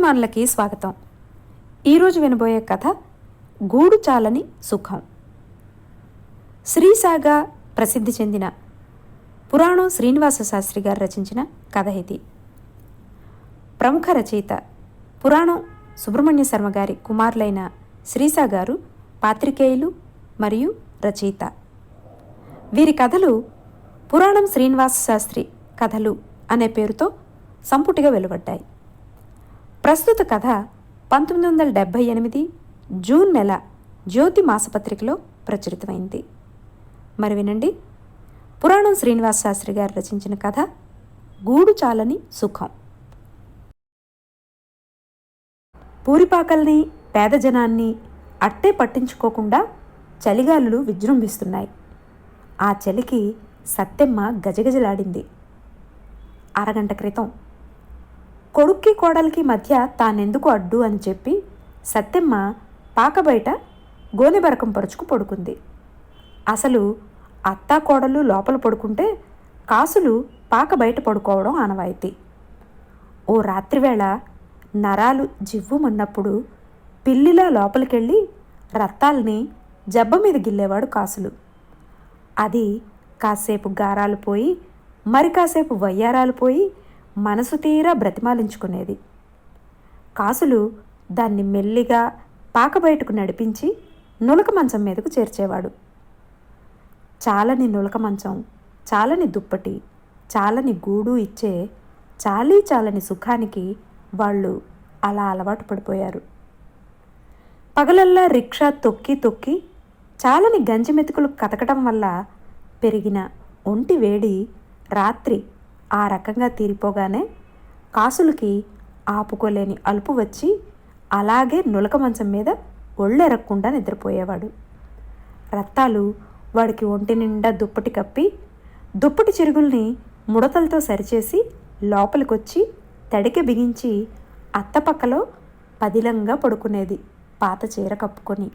కథాభిమానులకి స్వాగతం. ఈరోజు వినబోయే కథ గూడు చాలని సుఖం. శ్రీసాగా ప్రసిద్ధి చెందిన పురాణం శ్రీనివాస శాస్త్రి గారు రచించిన కథ ఇది. ప్రముఖ రచయిత పురాణం సుబ్రహ్మణ్య శర్మ గారి కుమారులైన శ్రీసా గారు పాత్రికేయులు మరియు రచయిత. వీరి కథలు పురాణం శ్రీనివాస శాస్త్రి కథలు అనే పేరుతో సంపుటిగా వెలువడ్డాయి. ప్రస్తుత కథ పంతొమ్మిది వందల డెబ్భై ఎనిమిది జూన్ నెల జ్యోతి మాసపత్రికలో ప్రచురితమైంది. మరి వినండి. పురాణం శ్రీనివాస శాస్త్రి గారు రచించిన కథ గూడు చాలని సుఖం. పూరిపాకల్ని పేద జనాన్ని అట్టే పట్టించుకోకుండా చలిగాలులు విజృంభిస్తున్నాయి. ఆ చలికి సత్తెమ్మ గజగజలాడింది. అరగంట క్రితం కొడుక్కి కోడలికి మధ్య తానెందుకు అడ్డు అని చెప్పి సత్తెమ్మ పాక బయట గోనెబరకం పరుచుకు పడుకుంది. అసలు అత్తా కోడలు లోపల పడుకుంటే కాసులు పాక బయట పడుకోవడం ఆనవాయితీ. ఓ రాత్రివేళ నరాలు జివ్వుమన్నప్పుడు పిల్లిలా లోపలికెళ్ళి రత్తాల్ని జబ్బ మీద గిల్లేవాడు కాసులు. అది కాసేపు గారాలు పోయి మరి కాసేపు వయ్యారాలు పోయి మనసు తీరా బ్రతిమాలించుకునేది. కాసులు దాన్ని మెల్లిగా పాక బయటకు నడిపించి నులక మంచం మీదకు చేర్చేవాడు. చాలని నులక మంచం చాలని దుప్పటి చాలని గూడు ఇచ్చే చాలీ చాలని సుఖానికి వాళ్ళు అలా అలవాటు పడిపోయారు. పగలల్లా రిక్షా తొక్కి తొక్కి చాలని గంజి మెతుకులు కతకటం వల్ల పెరిగిన ఒంటి వేడి రాత్రి ఆ రకంగా తీరిపోగానే కాసులకి ఆపుకోలేని అలుపు వచ్చి అలాగే నులక మంచం మీద ఒళ్ళెరక్కుండా నిద్రపోయేవాడు. రత్తాలు వాడికి ఒంటి నిండా దుప్పటి కప్పి దుప్పటి చిరుగుల్ని ముడతలతో సరిచేసి లోపలికొచ్చి తడిక బిగించి అత్తపక్కలో పదిలంగా పడుకునేది పాత చీర కప్పుకొని.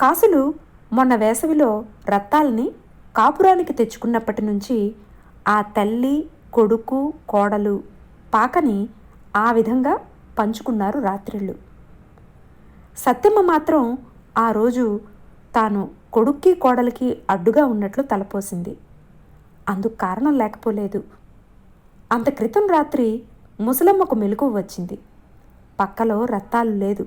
కాసులు మొన్న వేసవిలో రత్తాల్ని కాపురానికి తెచ్చుకున్నప్పటి నుంచి ఆ తల్లి కొడుకు కోడలు పాకని ఆ విధంగా పంచుకున్నారు రాత్రిళ్ళు. సత్యమ్మ మాత్రం ఆ రోజు తాను కొడుక్కి కోడలికి అడ్డుగా ఉన్నట్లు తలపోసింది. అందుకు కారణం లేకపోలేదు. అంత క్రితం రాత్రి ముసలమ్మకు మెలకు వచ్చింది. పక్కలో రత్తాలు లేదు.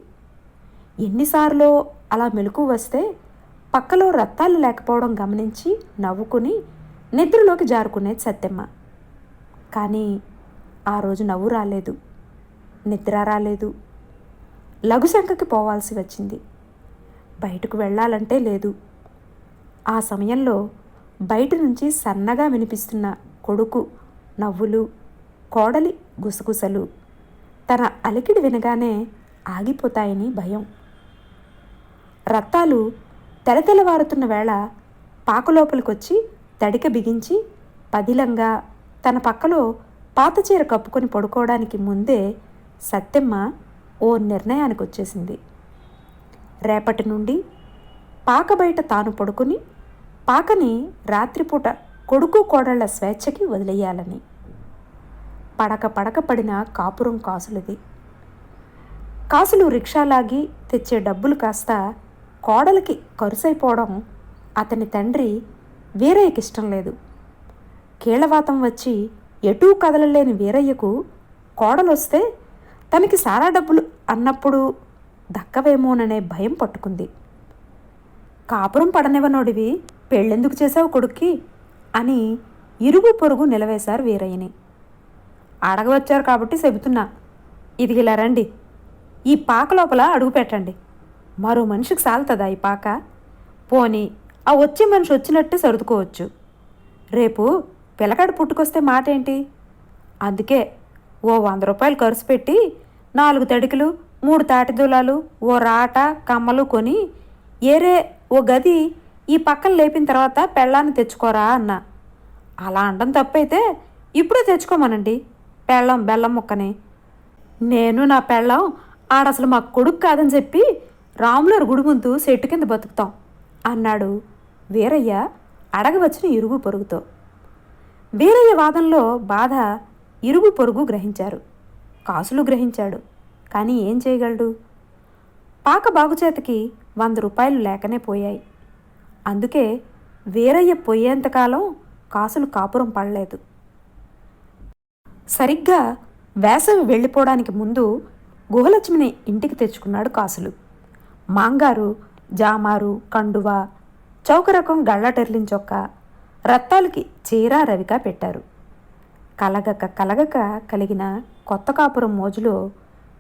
ఎన్నిసార్లు అలా మెలకు వస్తే పక్కలో రత్తాలు లేకపోవడం గమనించి నవ్వుకుని నిద్రలోకి జారుకునేది సత్యమ్మ. కానీ ఆ రోజు నవ్వు రాలేదు నిద్ర రాలేదు. లఘుశంకకి పోవాల్సి వచ్చింది. బయటకు వెళ్ళాలంటే లేదు. ఆ సమయంలో బయట నుంచి సన్నగా వినిపిస్తున్న కొడుకు నవ్వులు కోడలి గుసగుసలు తన అలికిడి వినగానే ఆగిపోతాయని భయం. రక్తాలు తెలతెలవారుతున్న వేళ పాకలోపలికొచ్చి తడిక బిగించి పదిలంగా తన పక్కలో పాత చీర కప్పుకొని పడుకోవడానికి ముందే సత్యమ్మ ఓ నిర్ణయానికి వచ్చేసింది రేపటి నుండి పాక బయట తాను పడుకుని పాకని రాత్రిపూట కొడుకు కోడళ్ళ స్వేచ్ఛకి వదిలేయాలని. పడక పడక పడిన కాపురం కాసులది. కాసులు రిక్షాలాగి తెచ్చే డబ్బులు కాస్త కోడలికి కరుసైపోవడం అతని తండ్రి వీరయ్యకి ఇష్టం లేదు. కీళ్ళవాతం వచ్చి ఎటూ కదలలేని వీరయ్యకు కోడలొస్తే తనకి సారా డబ్బులు అన్నప్పుడు దక్కవేమోననే భయం పట్టుకుంది. కాపురం పడనివ్వనోడివి పెళ్ళెందుకు చేశావు కొడుక్కి అని ఇరుగు పొరుగు నిలవేశారు వీరయ్యని. అడగవచ్చారు కాబట్టి చెబుతున్నా ఇదిగిలా రండి ఈ పాక లోపల అడుగు పెట్టండి. మరో మనిషికి సాలుతుందా ఈ పాక? పోని ఆ వచ్చే మనిషి వచ్చినట్టు సర్దుకోవచ్చు. రేపు పిల్లకాడు పుట్టుకొస్తే మాట ఏంటి అందుకే ఓ వంద రూపాయలు ఖర్చు పెట్టి నాలుగు తడికలు మూడు తాటి దూలాలు ఓ రాట కమ్మలు కొని ఏరే ఓ గది ఈ పక్కన లేపిన తర్వాత పెళ్ళాన్ని తెచ్చుకోరా అన్న. అలా అనడం తప్పైతే ఇప్పుడే తెచ్చుకోమనండి పెళ్ళం బెల్లం ముక్కని. నేను నా పెళ్ళం ఆడసలు మా కొడుకు కాదని చెప్పి రాములర్ గుడి ముందు చెట్టు కింద బతుకుతాం అన్నాడు. వీరయ్య అడగవచ్చిన ఇరుగు పొరుగుతో. వీరయ్య వాదంలో బాధ ఇరుగు పొరుగు గ్రహించారు. కాసులు గ్రహించాడు. కానీ ఏం చేయగలడు? పాక బాగుచేతకి వంద రూపాయలు లేకనే పోయాయి. అందుకే వీరయ్య పోయేంతకాలం కాసులు కాపురం పడలేదు. సరిగ్గా వేసవి వెళ్ళిపోవడానికి ముందు గుహలక్ష్మిని ఇంటికి తెచ్చుకున్నాడు కాసులు. మాంగారు జామారు కండువ చౌకరకం గళ్ళటెర్లిన చొక్క రత్తాలకి చీర రవిక పెట్టారు. కలగక కలగక కలిగిన కొత్త కాపురం మోజులో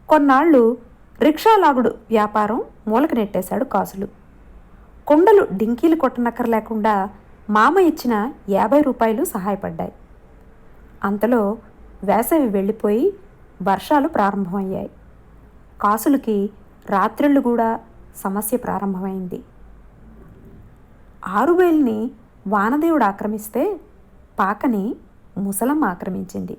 కొన్నాళ్ళు రిక్షాలాగుడు వ్యాపారం మూలక నెట్టేశాడు కాసులు. కుండలు డింకీలు కొట్టనక్కర లేకుండా మామ ఇచ్చిన యాభై రూపాయలు సహాయపడ్డాయి. అంతలో వేసవి వెళ్ళిపోయి వర్షాలు ప్రారంభమయ్యాయి. కాసులకి రాత్రిళ్ళు కూడా సమస్య ప్రారంభమైంది. ఆరువేల్ని వానదేవుడు ఆక్రమిస్తే పాకని ముసలమ్మ ఆక్రమించింది.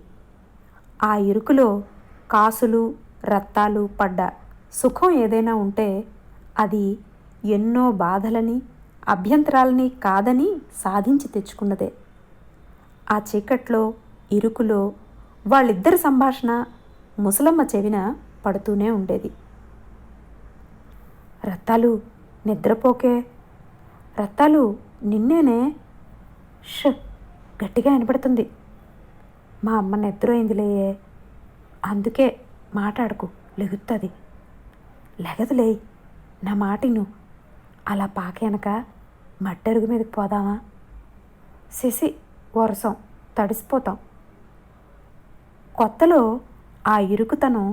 ఆ ఇరుకులో కాసులు రత్తాలు పడ్డ సుఖం ఏదైనా ఉంటే అది ఎన్నో బాధలని అభ్యంతరాలని కాదని సాధించి తెచ్చుకున్నదే. ఆ చీకట్లో ఇరుకులో వాళ్ళిద్దరి సంభాషణ ముసలమ్మ చెవిన పడుతూనే ఉండేది. రత్తాలు నిద్రపోకే రత్తాలు నిన్నేనే ష్ గట్టిగా వినపడుతుంది. మా అమ్మ నిద్రైందిలేయే అందుకే మాట్లాడకు లెగుతుంది లెగదులే నా మాటిను అలా పాకేనక మట్టరుగు మీదకి పోదామా? శశి వరసం తడిసిపోతాం. కొత్తలో ఆ ఇరుకుతనం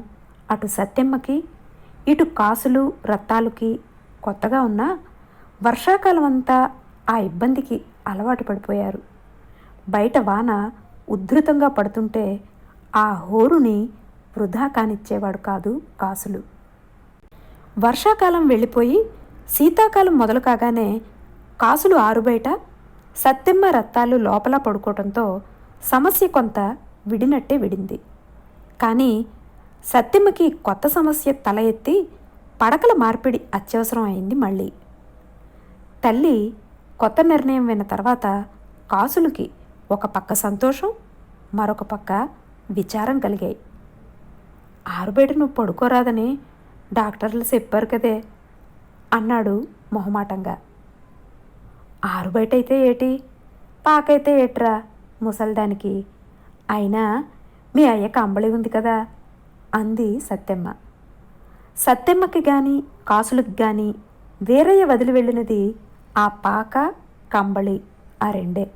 అటు సత్యమ్మకి ఇటు కాసులు రత్తాలుకి కొత్తగా ఉన్నా వర్షాకాలం అంతా ఆ ఇబ్బందికి అలవాటు పడిపోయారు. బయట వాన ఉద్ధృతంగా పడుతుంటే ఆ హోరుని వృధా కానిచ్చేవాడు కాదు కాసులు. వర్షాకాలం వెళ్ళిపోయి శీతాకాలం మొదలు కాగానే కాసులు ఆరుబయట సత్తెమ్మ రత్తాలు లోపల పడుకోవడంతో సమస్య కొంత విడినట్టే విడింది. కానీ సత్తెమ్మకి కొత్త సమస్య తల ఎత్తి పడకల మార్పిడి అత్యవసరం అయింది మళ్ళీ. తల్లి కొత్త నిర్ణయం విన్న తర్వాత కాసులకి ఒక పక్క సంతోషం మరొక పక్క విచారం కలిగాయి. ఆరుబయట నువ్వు పడుకోరాదని డాక్టర్లు చెప్పారు కదే అన్నాడు మొహమాటంగా. ఆరుబయట అయితే ఏటి? పాకైతే ఏట్రా ముసల్దానికి? అయినా మీ అయ్య కంబళి ఉంది కదా అంది సత్యమ్మ. సత్యమ్మకి కానీ కాసులకు కానీ వేరయ్య వదిలి వెళ్ళినది ఆ పాక కంబళి ఆ రెండే.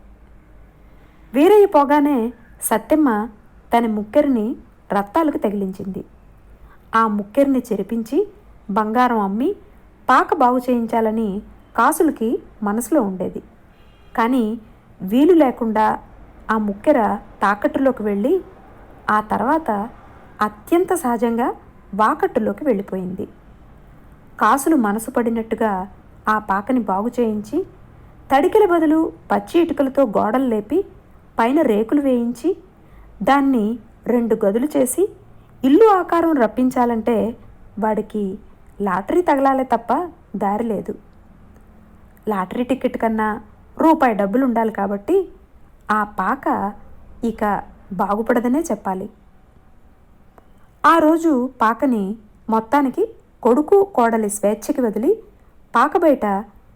వీరయ్య పోగానే సత్యమ్మ తన ముక్కెరిని రత్తాలకు తగిలించింది. ఆ ముక్కెరిని చెరిపించి బంగారం అమ్మి పాక బాగు చేయించాలని కాసులకి మనసులో ఉండేది. కానీ వీలు లేకుండా ఆ ముక్కెర తాకట్టులోకి వెళ్ళి ఆ తర్వాత అత్యంత సహజంగా వాకట్టులోకి వెళ్ళిపోయింది. కాసులు మనసు పడినట్టుగా ఆ పాకని బాగు చేయించి తడికెల బదులు పచ్చి ఇటుకలతో గోడలు లేపి పైన రేకులు వేయించి దాన్ని రెండు గదులు చేసి ఇల్లు ఆకారం రప్పించాలంటే వాడికి లాటరీ తగలాలే తప్ప దారి లేదు. లాటరీ టికెట్ కన్నా రూపాయి డబ్బులు ఉండాలి కాబట్టి ఆ పాక ఇక బాగుపడదనే చెప్పాలి. ఆ రోజు పాకని మొత్తానికి కొడుకు కోడలి స్వేచ్ఛకి వదిలి పాక బయట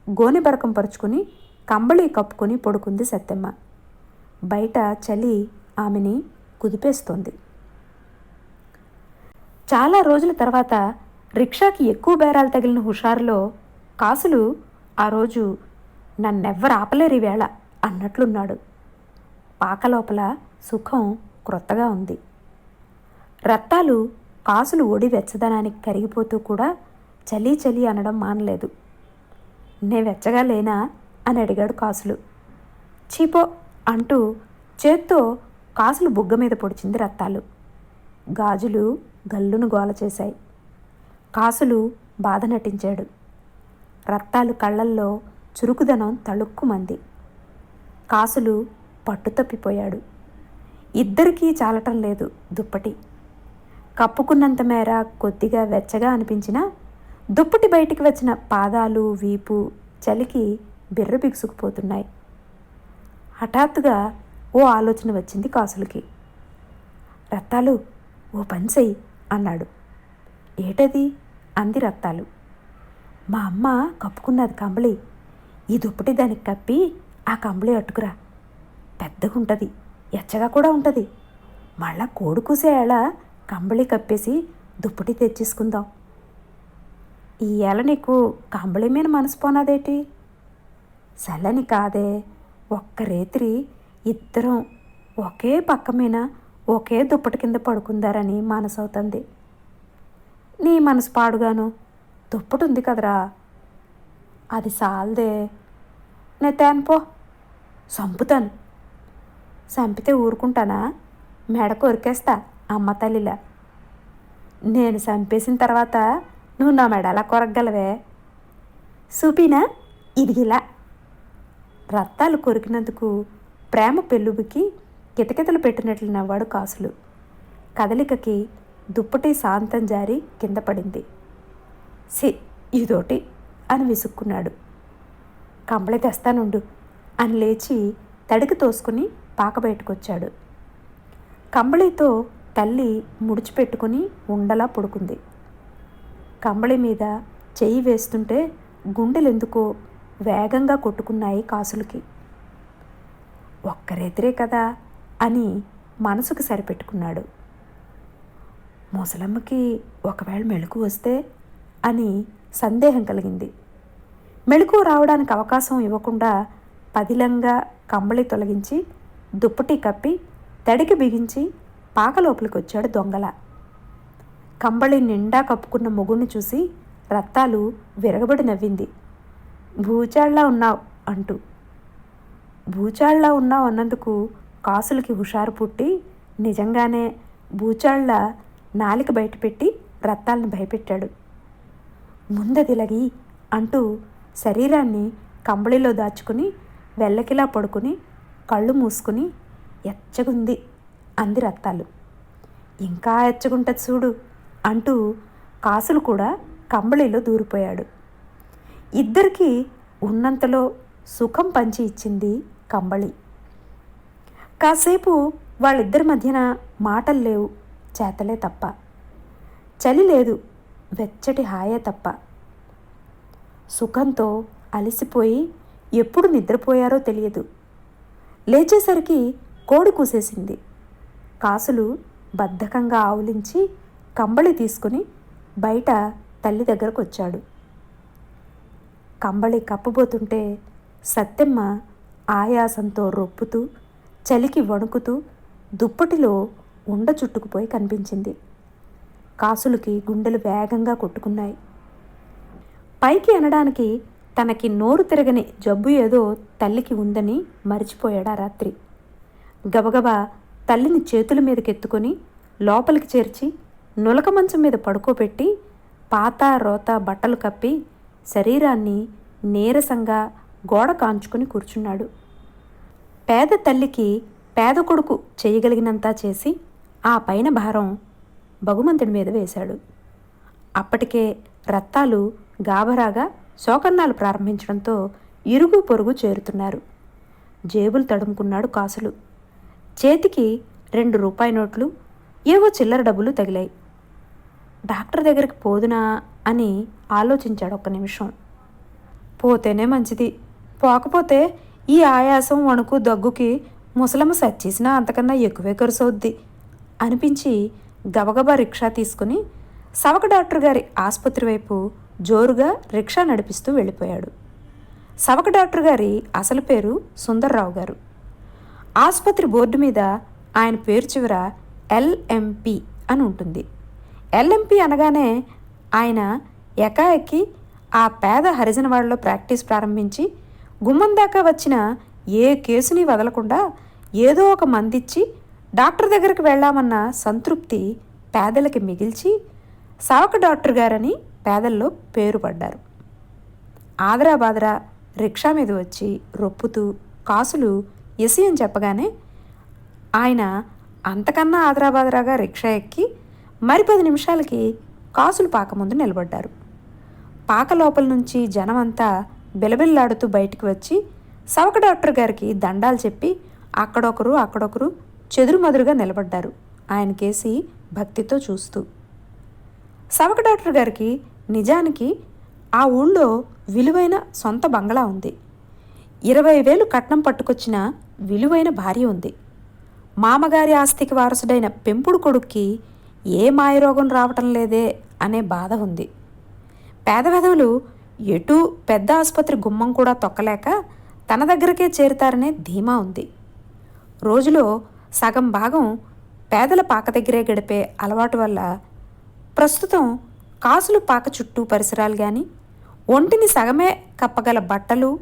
గోనె బరకం పరుచుకుని కంబళి కప్పుకొని పడుకుంది సత్యమ్మ. బయట చలి ఆమెని కుదిపేస్తోంది. చాలా రోజుల తర్వాత రిక్షాకి ఎక్కువ బేరాలు తగిలిన హుషారులో కాసులు ఆ రోజు నన్నెవ్వరు ఆపలేరు ఈవేళ అన్నట్లున్నాడు. పాక లోపల సుఖం క్రొత్తగా ఉంది. రత్తాలు కాసులు ఒడి వెచ్చదనానికి కరిగిపోతూ కూడా చలి చలి అనడం మానలేదు. నే వెచ్చగా లేనా? అని అడిగాడు కాసులు. చీపో అంటూ చేత్తో కాసులు బుగ్గ మీద పొడిచింది రత్తాలు. గాజులు గల్లును గోల చేశాయి. కాసులు బాధ నటించాడు. రత్తాలు కళ్ళల్లో చురుకుదనం తళుక్కుమంది. కాసులు పట్టుతప్పిపోయాడు ఇద్దరికీ చాలటం లేదు దుప్పటి. కప్పుకున్నంత మేర కొద్దిగా వెచ్చగా అనిపించినా దుప్పటి బయటికి వచ్చిన పాదాలు వీపు చలికి బిర్ర బిగుసుకుపోతున్నాయి. హఠాత్తుగా ఓ ఆలోచన వచ్చింది కాసులకి. రత్తాలు ఓ పని చెయ్యి అన్నాడు. ఏటది? అంది రత్తాలు. మా అమ్మ కప్పుకున్నది కంబళి. ఈ దుప్పటి దానికి కప్పి ఆ కంబళి అట్టుకురా. పెద్దగా ఉంటుంది ఎచ్చగా కూడా ఉంటుంది. మళ్ళా కోడి కూసేళ కంబళి కప్పేసి దుప్పటి తెచ్చేసుకుందాం. ఈ నీకు కంబళి మీద మనసు పోనాదేటి? చల్లని కాదే ఒక్క రేత్రి ఇద్దరం ఒకే పక్క మీద ఒకే దుప్పటి కింద పడుకుందారని మనసు అవుతుంది నీ మనసు పాడుగాను దుప్పటి ఉంది కదరా. అది సాల్దే నే తేనుపో చంపుతాను. చంపితే ఊరుకుంటానా? మెడ కొరికేస్తా అమ్మ తల్లిలా. నేను చంపేసిన తర్వాత నువ్వు నా మెడ అలా కొరగలవే చూపినా ఇదిగిలా రత్తాలు కొరికినందుకు ప్రేమ పెళ్ళుబికి కితకితలు పెట్టినట్లు నవ్వాడు కాసులు. కదలికకి దుప్పటి శాంతం జారి కింద పడింది. సి ఇదోటి అని విసుక్కున్నాడు. కంబళి తెస్తానుండు అని లేచి తడికి తోసుకుని పాక బయటకొచ్చాడు. కంబళితో తల్లి ముడిచిపెట్టుకుని ఉండలా పడుకుంది. కంబళి మీద చెయ్యి వేస్తుంటే గుండెలెందుకో వేగంగా కొట్టుకున్నాయి కాసులకి. ఒక్కరెదిరే కదా అని మనసుకు సరిపెట్టుకున్నాడు. ముసలమ్మకి ఒకవేళ మెళుకు వస్తే అని సందేహం కలిగింది. మెళుకు రావడానికి అవకాశం ఇవ్వకుండా పదిలంగా కంబళి తొలగించి దుప్పటి కప్పి తడికి బిగించి పాక లోపలికి వచ్చాడు దొంగల. కంబళి నిండా కప్పుకున్న మొగుణ్ణి చూసి రత్తాలు విరగబడి నవ్వింది. భూచాళ్ళా ఉన్నావు అంటూ. భూచాళ్ళా ఉన్నావు అన్నందుకు కాసులకి హుషారు పుట్టి నిజంగానే భూచాళ్ళ నాలిక బయటపెట్టి రత్తాలను భయపెట్టాడు. ముందదిలగి అంటూ శరీరాన్ని కంబళిలో దాచుకుని వెల్లకిలా పడుకుని కళ్ళు మూసుకుని ఎచ్చగుంది అంది రత్తాలు. ఇంకా ఎచ్చగుంటది చూడు అంటూ కాసులు కూడా కంబళిలో దూరిపోయాడు. ఇద్దరికి ఉన్నంతలో సుఖం పంచి ఇచ్చింది కంబళి. కాసేపు వాళ్ళిద్దరి మధ్యన మాటలు లేవు చేతలే తప్ప. చలి లేదు వెచ్చటి హాయే తప్ప. సుఖంతో అలసిపోయి ఎప్పుడు నిద్రపోయారో తెలియదు. లేచేసరికి కోడి కూసేసింది. కాసులు బద్ధకంగా ఆవులించి కంబళి తీసుకుని బయట తల్లి దగ్గరకు వచ్చాడు. కంబళి కప్పబోతుంటే సత్తెమ్మ ఆయాసంతో రొప్పుతూ చలికి వణుకుతూ దుప్పటిలో ఉండ చుట్టుకుపోయి కనిపించింది. కాసులకి గుండెలు వేగంగా కొట్టుకున్నాయి. పైకి అనడానికి తనకి నోరు తిరగని జబ్బు ఏదో తల్లికి ఉందని మరిచిపోయాడు ఆ రాత్రి. గబగబా తల్లిని చేతుల మీదకెత్తుకొని లోపలికి చేర్చి నులక మంచం మీద పడుకోబెట్టి పాత రోత బట్టలు కప్పి శరీరాన్ని నీరసంగా గోడ కాంచుకొని కూర్చున్నాడు. పేద తల్లికి పేద కొడుకు చేయగలిగినంత చేసి ఆ పైన భారం బగుమంతుడి మీద వేశాడు. అప్పటికే రత్తాలు గాభరాగా శోకన్నాలు ప్రారంభించడంతో ఇరుగు పొరుగు చేరుతున్నారు. జేబులు తడుముకున్నాడు కాసులు. చేతికి రెండు రూపాయి నోట్లు ఏవో చిల్లర డబ్బులు తగిలాయి. డాక్టర్ దగ్గరికి పోదునా అని ఆలోచించాడు ఒక్క నిమిషం. పోతేనే మంచిది. పోకపోతే ఈ ఆయాసం వణుకు దగ్గుకి ముసలమ్మ సచ్చేసినా అంతకన్నా ఎక్కువే ఖర్చవుద్ది అనిపించి గబగబా రిక్షా తీసుకుని సవక డాక్టర్ గారి ఆసుపత్రి వైపు జోరుగా రిక్షా నడిపిస్తూ వెళ్ళిపోయాడు. సవక డాక్టర్ గారి అసలు పేరు సుందర్రావు గారు. ఆసుపత్రి బోర్డు మీద ఆయన పేరు చివర ఎల్ఎంపి అని ఉంటుంది. ఎల్ఎంపి అనగానే ఆయన ఎకాఎక్కి ఆ పేద హరిజనవాడలో ప్రాక్టీస్ ప్రారంభించి గుమ్మం దాకా వచ్చిన ఏ కేసుని వదలకుండా ఏదో ఒక మందిచ్చి డాక్టర్ దగ్గరికి వెళ్ళామన్న సంతృప్తి పేదలకి మిగిల్చి సవక డాక్టర్ గారని పేదల్లో పేరు పడ్డారు. ఆదరా బాదరా రిక్షా మీద వచ్చి రొప్పుతూ కాసులు ఎసి అని చెప్పగానే ఆయన అంతకన్నా ఆదరాబాదరాగా రిక్షా ఎక్కి మరి పది నిమిషాలకి కాసులు పాక ముందు నిలబడ్డారు. పాక లోపల నుంచి జనమంతా బిలబిల్లాడుతూ బయటికి వచ్చి సవక డాక్టర్ గారికి దండాలు చెప్పి అక్కడొకరు అక్కడొకరు చెదురుమదురుగా నిలబడ్డారు ఆయన కేసి భక్తితో చూస్తూ. సవక డాక్టర్ గారికి నిజానికి ఆ ఊళ్ళో విలువైన సొంత బంగ్లా ఉంది. ఇరవై వేలు కట్నం పట్టుకొచ్చిన విలువైన భార్య ఉంది. మామగారి ఆస్తికి వారసుడైన పెంపుడు కొడుక్కి ఏ మాయరోగం రావటం లేదే అనే బాధ ఉంది. పేద వెధవులు ఎటూ పెద్ద ఆసుపత్రి గుమ్మం కూడా తొక్కలేక తన దగ్గరకే చేరుతారనే ధీమా ఉంది. రోజులో సగం భాగం పేదల పాక దగ్గరే గడిపే అలవాటు వల్ల ప్రస్తుతం కాసులు పాక చుట్టూ పరిసరాలు కానీ ఒంటిని సగమే కప్పగల బట్టలు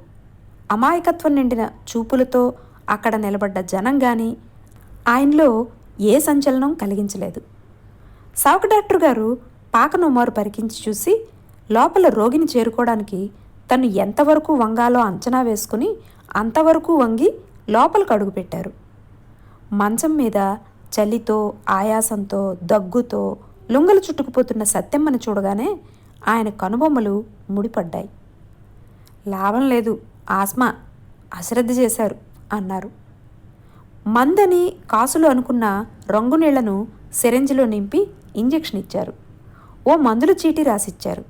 అమాయకత్వం నిండిన చూపులతో అక్కడ నిలబడ్డ జనం కానీ ఆయనలో ఏ సంచలనం కలిగించలేదు. సావుక డాక్టర్ గారు పాకనుమారు పరికించి చూసి లోపల రోగిని చేరుకోవడానికి తను ఎంతవరకు వంగాలో అంచనా వేసుకుని అంతవరకు వంగి లోపలికి అడుగుపెట్టారు మంచం మీద చలితో ఆయాసంతో దగ్గుతో లుంగలు చుట్టుకుపోతున్న సత్యమ్మని చూడగానే ఆయన కనుబొమ్మలు ముడిపడ్డాయి. లాభం లేదు ఆస్మా అశ్రద్ధ చేశారు అన్నారు. మందని కాసులు అనుకున్న రంగు నీళ్ళను సిరెంజిలో నింపి ఇంజెక్షన్ ఇచ్చారు. ఓ మందులు చీటీ రాసిచ్చారు.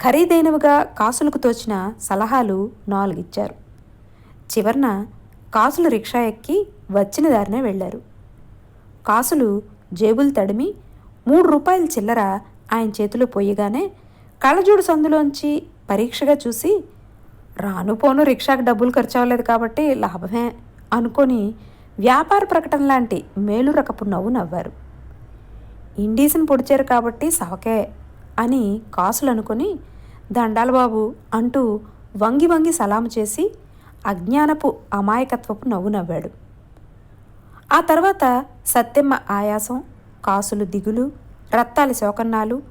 ఖరీదైనవిగా కాసులకు తోచిన సలహాలు నాలుగిచ్చారు. చివరన కాసులు రిక్షా ఎక్కి వచ్చిన దారినే వెళ్ళారు. కాసులు జేబులు తడిమి మూడు రూపాయల చిల్లర ఆయన చేతిలో పోయగానే కళ్ళజోడు సందులోంచి పరీక్షగా చూసి రాను పోను రిక్షాకి డబ్బులు ఖర్చు అవ్వలేదు కాబట్టి లాభమే అనుకొని వ్యాపార ప్రకటన లాంటి మేలు రకపు నవ్వు నవ్వారు. ఇండీస్ని పొడిచారు కాబట్టి సవకే అని కాసులు అనుకొని దండాల బాబు అంటూ వంగి వంగి సలాము చేసి అజ్ఞానపు అమాయకత్వపు నవ్వు నవ్వాడు. ఆ తర్వాత సత్యమ్మ ఆయాసం కాసులు దిగులు రత్తాలి శోకన్నాలు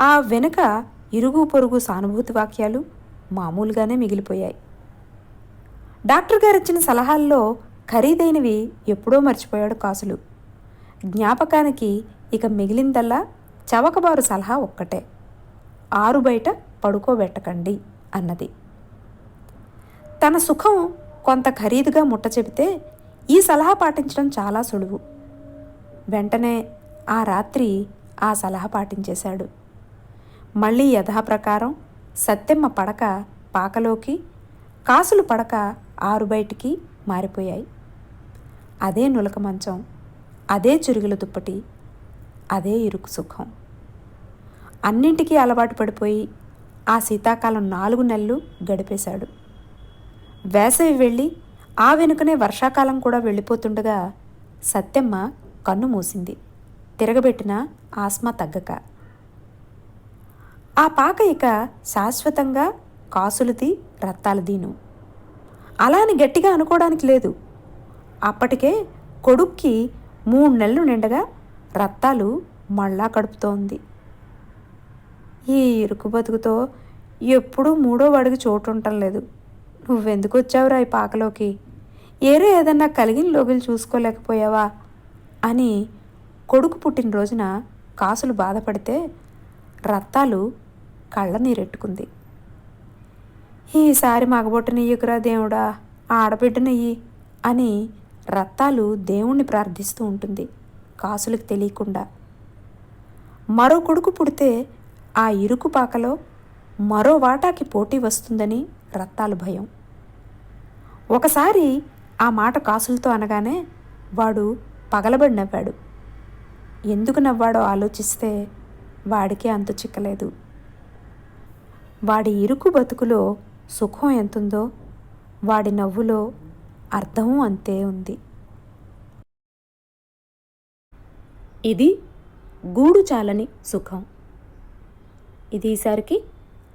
ఆ వెనుక ఇరుగు పొరుగు సానుభూతి వాక్యాలు మామూలుగానే మిగిలిపోయాయి. డాక్టర్ గారు ఇచ్చిన సలహాల్లో ఖరీదైనవి ఎప్పుడో మర్చిపోయాడు కాసులు. జ్ఞాపకానికి ఇక మిగిలిందల్లా చవకబారు సలహా ఒక్కటే. ఆరు బయట పడుకోబెట్టకండి అన్నది. తన సుఖం కొంత ఖరీదుగా ముట్ట చెబితే ఈ సలహా పాటించడం చాలా సులువు. వెంటనే ఆ రాత్రి ఆ సలహా పాటించేశాడు. మళ్ళీ యథాప్రకారం సత్తెమ్మ పడక పాకలోకి కాసులు పడక ఆరు బయటికి మారిపోయాయి. అదే నులక మంచం అదే చురుగుల దుప్పటి అదే ఇరుకు సుఖం. అన్నింటికీ అలవాటు పడిపోయి ఆ శీతాకాలం నాలుగు నెలలు గడిపేశాడు. వేసవి వెళ్ళి ఆ వెనుకనే వర్షాకాలం కూడా వెళ్ళిపోతుండగా సత్యమ్మ కన్ను మూసింది. తిరగబెట్టిన ఆస్మా తగ్గక. ఆ పాక ఇక శాశ్వతంగా కాసులది రత్తాలదీను అలా అని గట్టిగా అనుకోవడానికి లేదు. అప్పటికే కొడుక్కి మూడు నెలలు నిండగా రత్తాలు మళ్ళా కడుపుతోంది. ఈ ఇరుకు బతుకుతో ఎప్పుడూ మూడో వాడికి చోటు ఉండటం లేదు. నువ్వెందుకు వచ్చావురా ఈ పాకలోకి? ఏరే ఏదన్నా కలిగిన లోగిలు చూసుకోలేకపోయావా? అని కొడుకు పుట్టినరోజున కాసులు బాధపడితే రత్తాలు కళ్ళ నీరెట్టుకుంది. ఈసారి మగబొట్టనియ్యకురా దేవుడా ఆడబిడ్డనయ్యి అని రత్తాలు దేవుణ్ణి ప్రార్థిస్తూ ఉంటుంది. కాసులకు తెలియకుండా. మరో కొడుకు పుడితే ఆ ఇరుకు పాకలో మరో వాటాకి పోటీ వస్తుందని రత్తాలు భయం. ఒకసారి ఆ మాట కాసులతో అనగానే వాడు పగలబడి నవ్వాడు. ఎందుకు నవ్వాడో ఆలోచిస్తే వాడికే అంతు చిక్కలేదు. వాడి ఇరుకు బతుకులో సుఖం ఎంతుందో వాడి నవ్వులో అర్థం అంతే ఉంది. ఇది గూడు చాలని సుఖం. ఇది ఈసారికి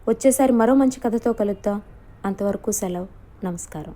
వచ్చేసారి మరో మంచి కథతో కలుద్దాం. అంతవరకు సెలవు. నమస్కారం.